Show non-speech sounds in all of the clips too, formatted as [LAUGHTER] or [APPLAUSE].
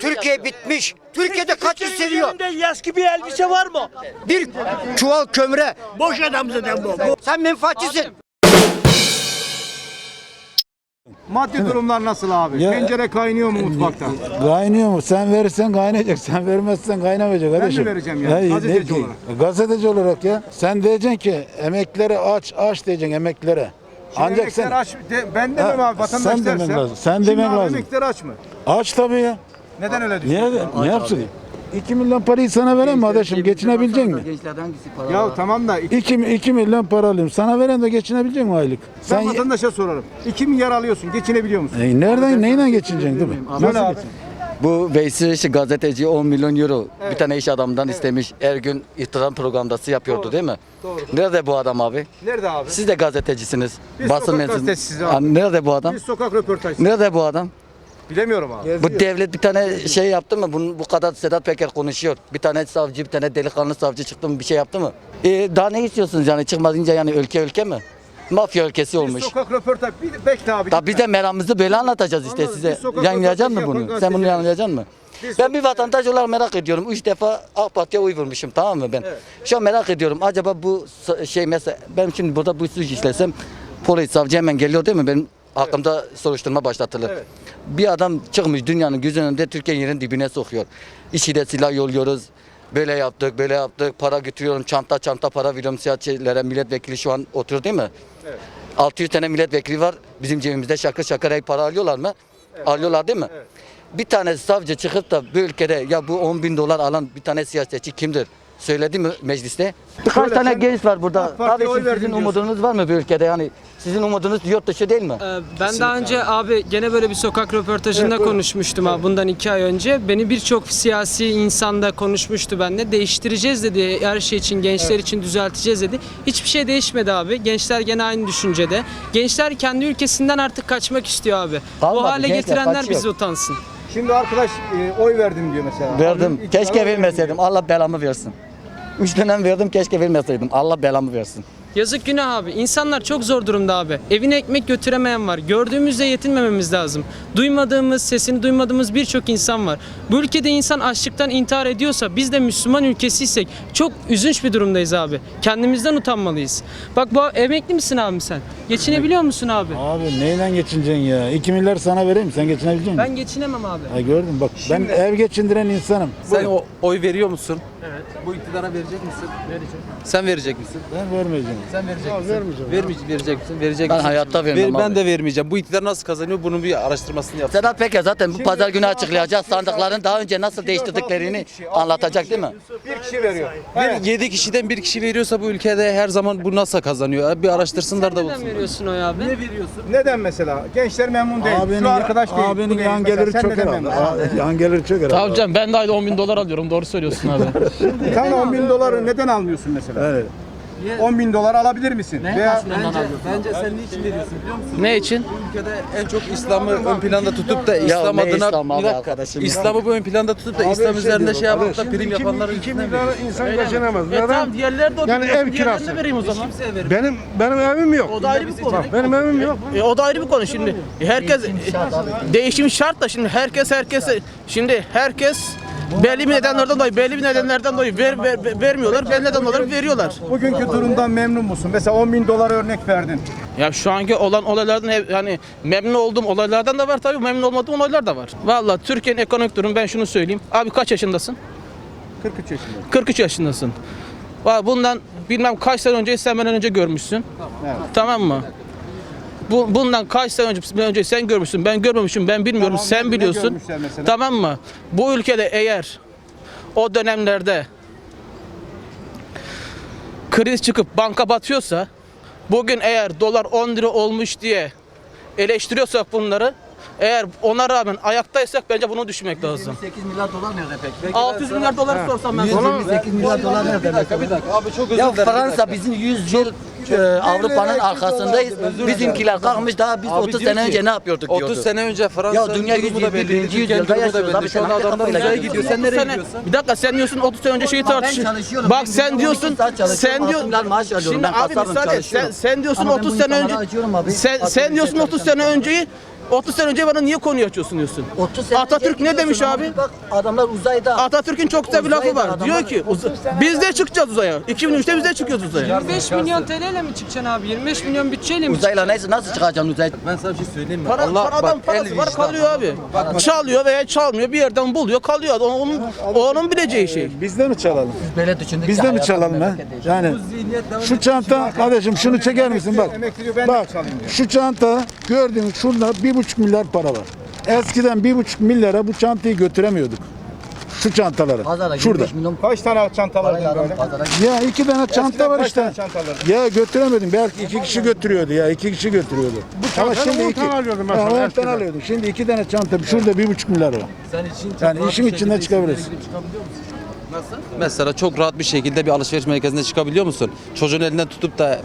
Türkiye bitmiş. Türkiye'de kaçı seviyor? Üzerinde eski bir elbise var mı? Bir çuval kömüre. Boş adam zaten bu. Sen menfaatçisin. Maddi durumlar nasıl abi? Ya- Pencere kaynıyor mu mutfakta? Kaynıyor mu? Sen verirsen kaynayacak. Sen vermezsen kaynamayacak kardeşim. vereceğim yani, Ya, gazeteci ne ki? olarak. Gazeteci olarak ya. Sen diyeceksin ki emeklere aç aç diyeceksin emeklere. Ancak Ancak sen aç, de, ben demem Ha, abi vatandaş sen demen derse. lazım, sen Şimdi demen abi lazım. Emekler aç mı? aç tabii ya. Neden öyle düşünüyorsun? Niye? Ne yapsın? 2 milyon parayı sana veren mi adaşım? Geçinebilecek mi? Ya tamam da iki, 2, 2 milyon para alayım. Sana veren de geçinebilecek mi aylık? ben Sen vatandaşa sorarım. 2 milyar alıyorsun geçinebiliyor musun? E, nereden neyle geçineceksin değil mi? Nasıl abi. geçin? Bu Veysel işte gazeteci 10 milyon euro bir tane iş adamından istemiş. Her gün iftira programdası yapıyordu değil mi? Doğru. Nerede bu adam abi? Nerede abi? Siz de gazetecisiniz. Biz Basın sokak mensubu. abi. Ha, Nerede bu adam? Biz sokak röportajı. Nerede bu adam? Bilemiyorum abi. Bu devlet bir tane şey yaptı mı? Bunun, bu kadar Sedat Peker konuşuyor. Bir tane savcı, bir tane delikanlı savcı çıktı mı? Bir şey yaptı mı? E, daha ne istiyorsunuz yani çıkmadınca yani ülke ülke mi? Mafya ülkesi olmuş. sokak röportaj. Bir, bekle abi. Tabii biz de meramımızı böyle anlatacağız işte Anladım. size. Sokak Yayınlayacak mı röportajı bunu? yapan Sen bunu yayınlayacak mı? Ben bir vatandaş olarak merak ediyorum. Üç defa AK Parti'ye oy vermişim tamam mı ben? Şu an merak ediyorum. Acaba bu s- şey mesela ben şimdi burada bu suç işlesem polis savcı hemen geliyor değil mi? Benim hakkımda soruşturma başlatılır. Bir adam çıkmış dünyanın gözünün önünde Türkiye yerin dibine sokuyor. İşi de silah yolluyoruz. Böyle yaptık, böyle yaptık. Para götürüyorum. Çanta çanta para veriyorum siyasetçilere. Milletvekili şu an oturuyor değil mi? 600 tane milletvekili var. Bizim cebimizde şakır şakır para alıyorlar mı? Alıyorlar değil mi? Bir tane savcı çıkıp da bu ülkede ya bu 10 bin dolar alan bir tane siyasetçi kimdir? Söyledi mi mecliste? Birkaç Şöyle, tane sen genç var burada. AK Parti'ye Abi oy sizin diyorsun. umudunuz var mı bu ülkede? Yani sizin umudunuz yurt dışı değil mi? Ee, Ben daha önce abi gene böyle bir sokak röportajında konuşmuştum abi bundan iki ay önce. Beni birçok siyasi insan da konuşmuştu benimle. Değiştireceğiz dedi her şey için, gençler için düzelteceğiz dedi. Hiçbir şey değişmedi abi. Gençler gene aynı düşüncede. Gençler kendi ülkesinden artık kaçmak istiyor abi. Kalmadı, Bu hale gençler getirenler kaçıyor. bizi utansın. Şimdi arkadaş e, oy verdim diyor mesela. Verdim. İktidara Keşke oy vermeseydim. Allah belamı versin. Üç dönem verdim keşke vermeseydim. Allah belamı versin. Yazık günah abi. İnsanlar çok zor durumda abi. Evine ekmek götüremeyen var. Gördüğümüzde yetinmememiz lazım. Duymadığımız, sesini duymadığımız birçok insan var. Bu ülkede insan açlıktan intihar ediyorsa biz de Müslüman ülkesiysek çok üzünç bir durumdayız abi. Kendimizden utanmalıyız. Bak bu emekli misin abim sen? Geçinebiliyor musun abi? Abi neyle geçineceksin ya? 2 milyar sana vereyim sen geçinebilecek misin? Ben geçinemem abi. Ha gördün bak ben ev geçindiren insanım. Sen o oy veriyor musun? Evet. Bu iktidara verecek misin? Vereceğim. Sen verecek misin? Ben vermeyeceğim. Sen verecek misin? Vermeyeceğim. Vermeyecek, verecek misin? Verecek Ben misin? hayatta vermem Ben abi. de vermeyeceğim. Bu iktidar nasıl kazanıyor? Bunun bir araştırmasını yap. Sedat Peker zaten bu pazar günü açıklayacak. Sandıkların daha önce nasıl değiştirdiklerini anlatacak değil mi? Bir kişi veriyor. Bir, 7 kişiden bir kişi veriyorsa bu ülkede her zaman bu nasıl kazanıyor? Bir araştırsınlar da Neden bulsun. veriyorsun oy abi? Neden mesela? Gençler memnun değil. Abinin, Şu arkadaş değil. abinin değil. yan Mesela geliri sen çok neden herhalde. memnunsun? Aa, Yan geliri çok herhalde. Tamam canım ben de ayda 10 bin dolar alıyorum doğru söylüyorsun abi. [LAUGHS] Sen 10 bin doları neden almıyorsun mesela? Evet. 10 bin dolar alabilir misin? Veya Bence, bence sen niçin veriyorsun biliyor musun? ne için? Bu ülkede en çok İslam'ı ön planda tutup da İslam ne adına İslam abi Bir dakika. arkadaşım ya? İslam'ı bu ön planda tutup da İslam üzerinde şey yapıp da prim yapanların 2 üstüne milyar veriyorsun. insan geçinemez. E tamam Neden? diğerleri de o Yani ev kirası. vereyim o zaman. Benim benim evim yok. O da ayrı bir konu. Benim evim yok. E, o da ayrı bir konu şimdi. E, herkes değişim şart da şimdi herkes herkese şimdi herkes belli bir nedenlerden dolayı belli bir nedenlerden dolayı ver, ver- ver- vermiyorlar. Belli neden olarak veriyorlar. bugünkü durumdan memnun musun? Mesela 10 bin dolar örnek verdin. Ya şu anki olan olaylardan hep yani memnun olduğum olaylardan da var tabii memnun olmadığım olaylar da var. Vallahi Türkiye'nin ekonomik durumu ben şunu söyleyeyim. Abi kaç yaşındasın? 43 yaşında. 43 yaşındasın. Valla bundan bilmem kaç sene önce sen benden önce görmüşsün. Tamam mı? Bu, bundan kaç sene önce, önce sen görmüşsün, ben görmemişim, ben bilmiyorum, Tamam, sen biliyorsun. Tamam mı? Bu ülkede eğer o dönemlerde kriz çıkıp banka batıyorsa, bugün eğer dolar 10 lira olmuş diye eleştiriyorsak bunları, eğer ona rağmen ayaktaysak bence bunu düşünmek lazım. 8 milyar dolar nerede peki? 600 milyar dolar sorsam ben sana. 128 milyar dolar nerede? Bir dakika bir dakika abi çok özür Ya dilerim. Fransa bizim 100 yıl e, Avrupa'nın arkasındayız. Bizimkiler kalkmış daha biz Abi 30 diyor sene önce ne yapıyorduk 30 diyordu. sene önce Fransa Ya dünya da 121. belliydi, yüzyılda yaşıyoruz abi. Şu Sen adamlar uzaya yaşıyorsun? gidiyor. Sen nereye Sene- gidiyorsun? Bir dakika sen diyorsun 30 sene önce şeyi Ama ben tartış. çalışıyorum. Bak sen günde diyorsun 12 saat çalışıyorum, sen diyor altı milyar maaş alıyorum. Şimdi Ben abi kasabım, müsaade et. sen çalışıyorum. sen diyorsun Ama ben 30 bu sene insanlara önce acıyorum abi. sen Haklı sen bir diyorsun şey 30 sene önceyi 30 sene önce bana niye konuyu açıyorsun diyorsun. 30 sene Atatürk ne demiş abi? Bak adamlar uzayda. Atatürk'ün çok güzel bir lafı Uzayda var. adamlar- Diyor ki uz- biz de çıkacağız uzaya. 2003'te biz de çıkıyoruz uzaya. 25 milyon TL ile mi çıkacaksın abi? 25 milyon bütçeyle mi Uzayla neyse nasıl çıkacaksın uzay? Ben sana bir şey söyleyeyim mi? Para, Allah para adam bak, parası el var vicdan. kalıyor abi. Çalıyor veya çalmıyor bir yerden buluyor kalıyor. O- Onun, onun bileceği şey. Biz de mi çalalım? Böyle düşündük. Biz de mi çalalım ha? Yani şu çanta kardeşim şunu çeker misin bak. Bak şu çanta gördüğün şurada bir buçuk milyar para var. Eskiden bir buçuk milyara bu çantayı götüremiyorduk. Şu çantaları. Pazara Şurada. 25 milyon Kaç tane çanta parayla aldın adam böyle? pazara Ya iki tane çanta var kaç işte. tane çanta alırdın? Ya götüremedim. Belki iki kişi götürüyordu ya. iki kişi götürüyordu. Ama şimdi on iki. tane alıyordum ben Ha, eskiden. alıyordum. Şimdi iki tane çanta. Şurada bir buçuk milyar var. Yani işin içinden çıkabiliriz. Mesela çok rahat bir şekilde bir alışveriş merkezine çıkabiliyor musun? Çocuğun elinden tutup da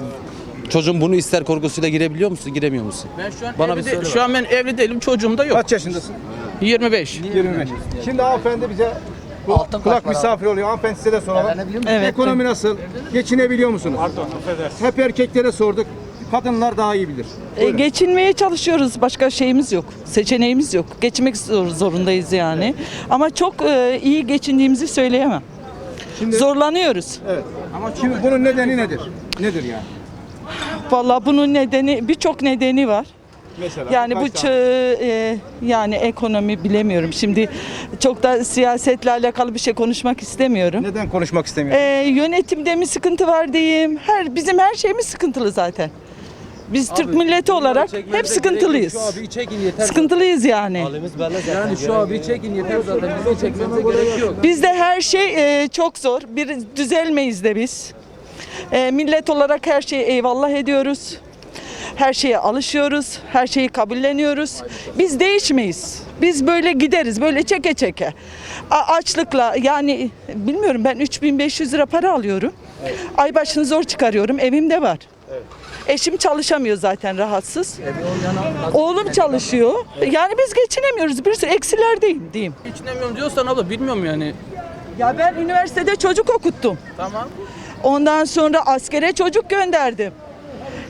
çocuğun bunu ister korkusuyla girebiliyor musun, giremiyor musun? Ben şu an Bana evli bir de- şu an ben evli değilim çocuğum da yok. Kaç yaşındasın? 25. 25. Şimdi hanımefendi bize bu Altın kulak para? misafir oluyor. Hanımefendi size de soralım. Evlenebiliyor musun? Ekonomi nasıl? Geçinebiliyor musunuz? Hep erkeklere sorduk. Kadınlar daha iyi bilir. E, geçinmeye çalışıyoruz. Başka şeyimiz yok. Seçeneğimiz yok. Geçmek zor- zorundayız yani. Ama çok e, iyi geçindiğimizi söyleyemem. Zorlanıyoruz. Evet. Ama şimdi bunun nedeni nedir? Nedir yani? Vallahi bunun nedeni birçok nedeni var. Mesela Yani bu e, yani ekonomi bilemiyorum. Şimdi çok da siyasetle alakalı bir şey konuşmak istemiyorum. neden konuşmak istemiyorsun? E, yönetimde mi sıkıntı var diyeyim. Her bizim her şeyimiz sıkıntılı zaten. Biz Türk milleti olarak hep sıkıntılıyız. Şu abi çekin yeter. Sıkıntılıyız yani. Yani şu abi çekin yeter zaten. Bizi çekmemize gerek yok. Bizde her şey e, çok zor. Bir düzelmeyiz de biz. E, millet olarak her şeye eyvallah ediyoruz. Her şeye alışıyoruz. Her şeyi kabulleniyoruz. Biz değişmeyiz. Biz böyle gideriz. Böyle çeke çeke. A- açlıkla yani bilmiyorum ben 3500 lira para alıyorum. Ay başını zor çıkarıyorum. Evimde var. Eşim çalışamıyor zaten rahatsız. Oğlum çalışıyor. Yani biz geçinemiyoruz. Bir sürü eksilerdeyim diyeyim. Geçinemiyorum diyorsan abla bilmiyorum yani. Ya ben üniversitede çocuk okuttum. Tamam. Ondan sonra askere çocuk gönderdim.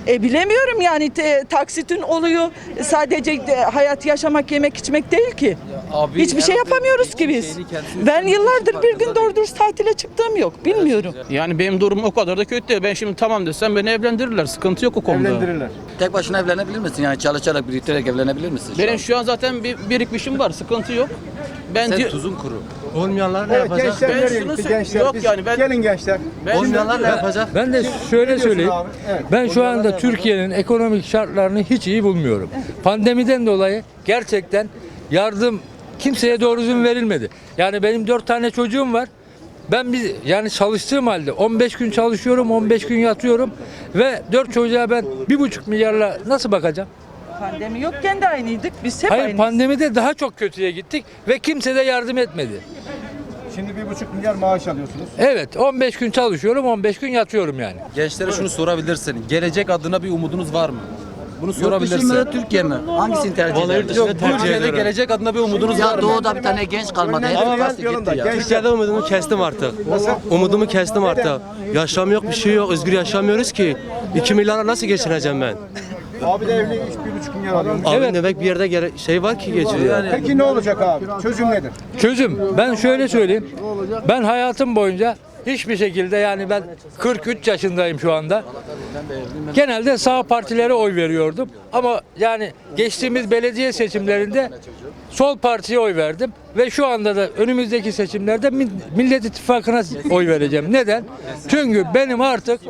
E bilemiyorum yani te- taksitin oluyor. Sadece de hayat yaşamak, yemek, içmek değil ki. Abi, Hiçbir şey yapamıyoruz ki biz. Ben yıllardır bir gün doğru dürüst tatile çıktığım yok. Bilmiyorum. Yani benim durumum o kadar da kötü değil. Ben şimdi tamam desem beni evlendirirler. Sıkıntı yok o konuda. Evlendirirler. Tek başına evlenebilir misin? Yani çalışarak, biriktirerek evlenebilir misin? şu Benim an? şu an zaten bir birikmişim var. Sıkıntı yok. Ben Sen tuzun kuru. Olmayanlar ne Evet yapacak? gençler Ben nereye şunu gitti gençler? yok Biz- yani ben- Gelin gençler. ben Olmayanlar ne yapacak? Ben de şöyle diyorsun söyleyeyim. abi? Evet. Ben şu anda Türkiye'nin ekonomik şartlarını hiç iyi bulmuyorum. Pandemiden dolayı gerçekten yardım kimseye doğru düzgün verilmedi. Yani benim dört tane çocuğum var. Ben bir yani çalıştığım halde 15 gün çalışıyorum, 15 gün yatıyorum ve dört çocuğa ben bir buçuk milyarla nasıl bakacağım? Pandemi yokken de aynıydık. Biz hep Hayır aynıyız. pandemide daha çok kötüye gittik ve kimse de yardım etmedi. Şimdi bir buçuk milyar maaş alıyorsunuz. Evet 15 gün çalışıyorum, 15 gün yatıyorum yani. Gençlere şunu sorabilirsin. Gelecek adına bir umudunuz var mı? Bunu Yurt sorabilirsin. mı, Türkiye mi? Hangisini tercih ederdin? Yok bu ülkede gelecek adına bir umudunuz var Ya mı? doğuda bir tane genç kalmadı. Bastı ben gitti ya. gençler umudumu kestim artık. Umudumu kestim artık. Yaşam yok bir şey yok. Özgür yaşamıyoruz ki. 2 milyara nasıl geçineceğim ben? Abi de evli üç, bir buçuk milyar alıyor. Abi Evet. demek bir yerde gere- şey var ki geçiriyor. Peki ne olacak abi? Çözüm nedir? Çözüm. Ben şöyle söyleyeyim. Ben hayatım boyunca hiçbir şekilde yani ben 43 yaşındayım şu anda. Genelde sağ partilere oy veriyordum. Ama yani geçtiğimiz belediye seçimlerinde sol partiye oy verdim. Ve şu anda da önümüzdeki seçimlerde Mi- Millet İttifakı'na oy vereceğim. Neden? Çünkü benim artık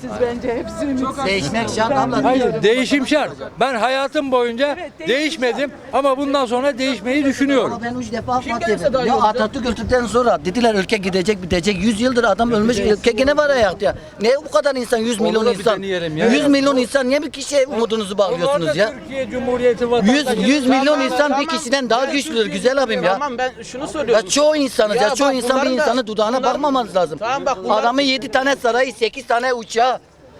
Siz bence hepsini Değişmek şart abla. hayır değişim şart. Ben hayatım boyunca değişmedim ama bundan sonra değişmeyi düşünüyorum. Ama ben üç defa verdim. iyi Ya. Atatürk öldükten sonra dediler ülke gidecek bitecek. 100 yıldır adam ölmüş ülke gene var ayakta ya. Ne bu kadar insan 100 milyon insan. deneyelim ya. 100 milyon insan niye bir kişiye umudunuzu bağlıyorsunuz ya? Türkiye Cumhuriyeti 100 vatandaşı. 100 milyon Tamam, insan bir tamam. kişiden daha Ben güçlüdür güzel abim ya. Tamam ben şunu Ya çoğu insanız ya, Ya çoğu bak insan bir bunların da- insanın dudağına bunların- bakmamanız lazım. Tamam bak bunların- Adamın 7 tane sarayı 8 tane uçağı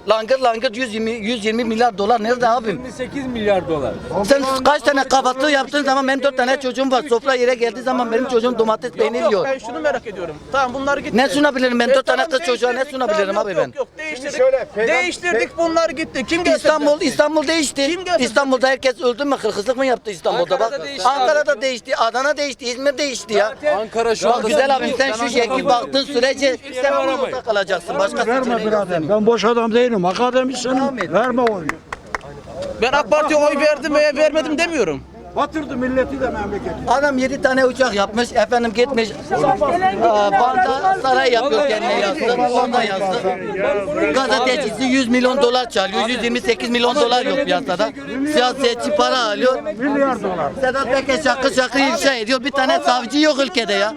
Langır langır 120 120 milyar dolar nerede abim? 28 milyar dolar. Sen kaç tane kahvaltı yaptığın zaman benim dört tane çocuğum var. Sofra yere geldiği zaman benim çocuğum domates peynir Yok, yiyor. ben şunu merak ediyorum. Tamam bunlar gitti. Ne sunabilirim ben? E, Dört tane kız çocuğa ne sunabilirim abi ben? Yok yok değiştirdik. şöyle, peygamber- değiştirdik bunlar gitti. Kim götürecek? İstanbul İstanbul değişti. Kim götürecek? İstanbul'da herkes öldü mü? Hırsızlık mı yaptı İstanbul'da? Ankara'da Bak değişti Ankara'da abi. değişti, Adana değişti, İzmir değişti ya. Ankara şu Bak anda güzel abim sen şu şekil baktığın sürece sen burada kalacaksın. Başka seçeneği yok. Ben boş adam değilim. Akademisyenim. Verme oyu. Ben AK Parti'ye oy verdim veya vermedim demiyorum. Batırdı milleti de memleketi. Adam 7 tane uçak yapmış, efendim gitmiş. Aa, Van'da saray yapıyor kendine yazdı. Van'da yazdı. Gazetecisi 100 milyon dolar çalıyor. 128 milyon dolar yok piyasada. Siyasetçi para alıyor. Milyar dolar. Sedat Peker şakır şakır ifşa ediyor. Bir tane savcı yok ülkede ya.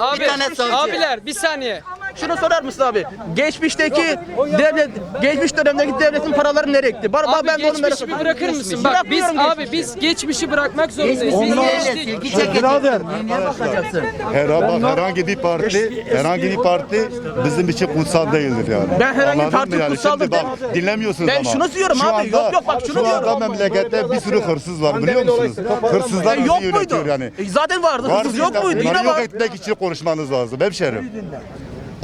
Abi, Bir tane savcı. abiler bir saniye. Şunu sorar mısın abi? Geçmişteki devlet, geçmiş dönemdeki devletin paraları nereye gitti? Bana, Abi ben de onu merak geçmişi bir ediyorum. bırakır mısın? Bak biz Bırakmıyorum abi biz geçmişi bırakmak zorundayız. Biz Geçmişi geçtik. Birader. Neye bakacaksın? Her, bak, herhangi bir parti, herhangi bir parti bizim için kutsal değildir yani. Ben herhangi bir Anladın parti mı yani? kutsaldır Şimdi bak dinlemiyorsunuz Ben ama. şunu diyorum abi, anda- yok yok bak şunu Şu diyorum. anda memlekette bir sürü hırsız var biliyor musunuz? Hırsızlar E, bizi yok muydu? yönetiyor yani. E, zaten vardı. Var Hırsız yok muydu? Yine yok var. etmek için konuşmanız lazım hemşerim.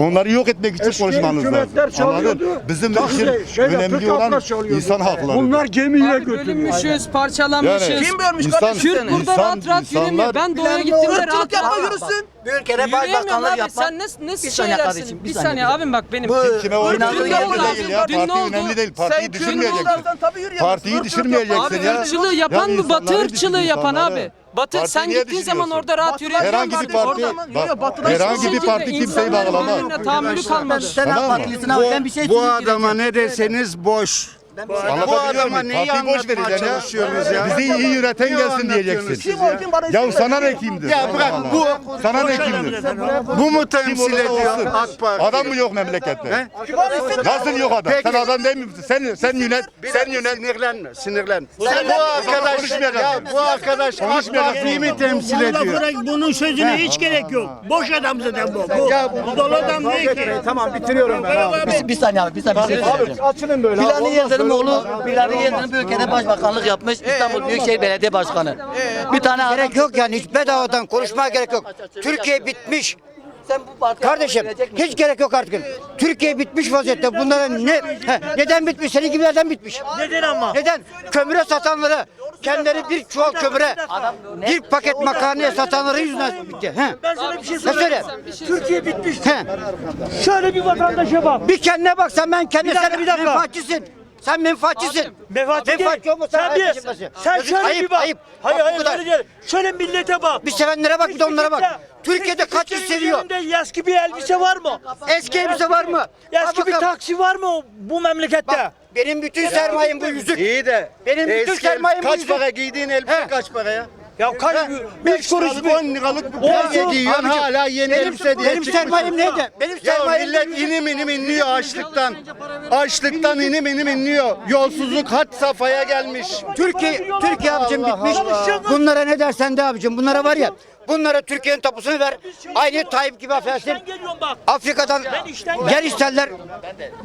Onları yok etmek için Eski konuşmanız hükümetler lazım. Anladın? çalıyordu. Bizim Taksi- için şeyde, önemli olan çalıyordu. insan hakları. Bunlar gemiyle Abi götürmüş. bölünmüşüz, parçalanmışız. Yani- Kim bölmüş İnsan- kardeşim Kürt seni? burada İnsan- rahat rahat yürümüyor. Ben doğuya gittiğimde rahat Irkçılık yapma rahat. yürüsün. Bir ülkede Yürüyemiyorum başbakanlık abi. Sen nasıl, nasıl Bir saniye şeylersin? kardeşim, Bir bir saniye saniye. abim bak benim. Bu Kime verdiğin yok önemli değil ya. Dün ne Parti oldu? önemli değil. Sen Partiyi Kürt düşürmeyeceksin. olsan tabii yürüyemezsin. Partiyi Irkçılık düşürmeyeceksin Abi ya. ırkçılığı yapan Ya mı Batı insanları ırkçılığı düşün, yapan insanları. abi. Batı Partiyi sen niye gittiğin zaman düşünüyorsun? orada rahat yürüyemiyorsun. Herhangi bir parti, orada ama- bak, Yok, batıdan herhangi bir Hiçbir parti kimseyi bağlamaz. tahammülü kalmadı. Sen Tamam mı? AK Partilisin abi ben bir şey Bu söyleyeyim. adama ne deseniz boş. Bu Anlatabiliyor adama muyum? neyi Partiyi boş anlatmaya vereceksin çalışıyorsunuz ya. ya? Bizi iyi yöneten gelsin diyeceksin. Kim o kim bana Ya isim sana ne kimdir? Ya bırak bu. Sana ne kimdir? bu mu Kim temsil olursa ediyor olsun. AK Parti? Adam mı yok memlekette? Nasıl yok adam? Peki. Sen adam değil misin? Sen sen yönet. Sen yönet. Sinirlenme, sinirlenme. Sen- bu arkadaş, ya bu arkadaş AK Parti'yi mi temsil ediyor? Bunun sözüne hiç gerek yok. Boş adam zaten bu. Bu dolu adam değil ki. Tamam bitiriyorum ben abi. Bir, bir saniye abi bir saniye bir şey söyleyeceğim. Açılın böyle. Bilal Olmaz Böyle. oğlu Bilal Yıldırım bir ülkede başbakanlık yapmış. İstanbul Büyükşehir Belediye Başkanı. Bir tane adam Gerek yok yani hiç bedavadan konuşmaya gerek yok. Türkiye bitmiş. sen bu partiye Kardeşim oy verecek misin? hiç gerek yok artık. Türkiye bitmiş vaziyette. Bunlara ne he, neden bitmiş? Senin gibilerden bitmiş. Neden ama? Neden? Kömüre satanları kendileri bir çuval kömüre bir paket makarnaya satanları yüzünden bitti. He. Ben sana bir şey Ne söyle? söyleyeyim. Türkiye bitmiş. He. Şöyle bir vatandaşa bak. Bir kendine bak sen ben kendine Bir dakika, sen bir dakika. menfaatçisin. Sen menfaatçisin. Menfaatçi değil. Menfaatçi olmasa Sen bir, yaşaması. sen şöyle ayıp, bir bak. ayıp. Hayır Bak hayır değil. Şöyle millete bak. Bir sevenlere bak bir de onlara bak. Türkiye'de kaç kişi seviyor? Eski bir elbise var mı? Eski elbise var mı? Eski bir taksi var mı bu memlekette? Bak, benim bütün sermayem bu yüzük. İyi de. Benim bütün sermayem bu Kaç yüzük. para giydiğin elbise kaç para ya? Ya kaç Beş kuruş 10 liralık bir belge Olsun. giyiyorsun Abicim, hala yeni benim, elbise diye benim çıkmışsın. sermayem neydi? Benim Ya sermayem millet yüzük. inim inim inliyor açlıktan. Açlıktan inim inim inliyor. Yolsuzluk had safhaya gelmiş. Türkiye, Türkiye abicim Allah bitmiş. Allah. Bunlara ne dersen de abicim. Bunlara var ya. Bunlara Türkiye'nin tapusunu ver. Aynı Tayyip gibi affedersin. Afrika'dan gel isterler.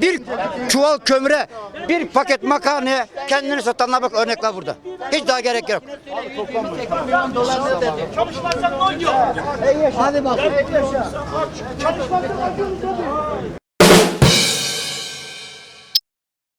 Bir çuval kömüre, bir paket makarnaya kendini satanlar bak örnekler burada. Hiç daha gerek yok. Çalışmazsan ne oluyor? Hadi bak. Çalışmazsan ne oluyor?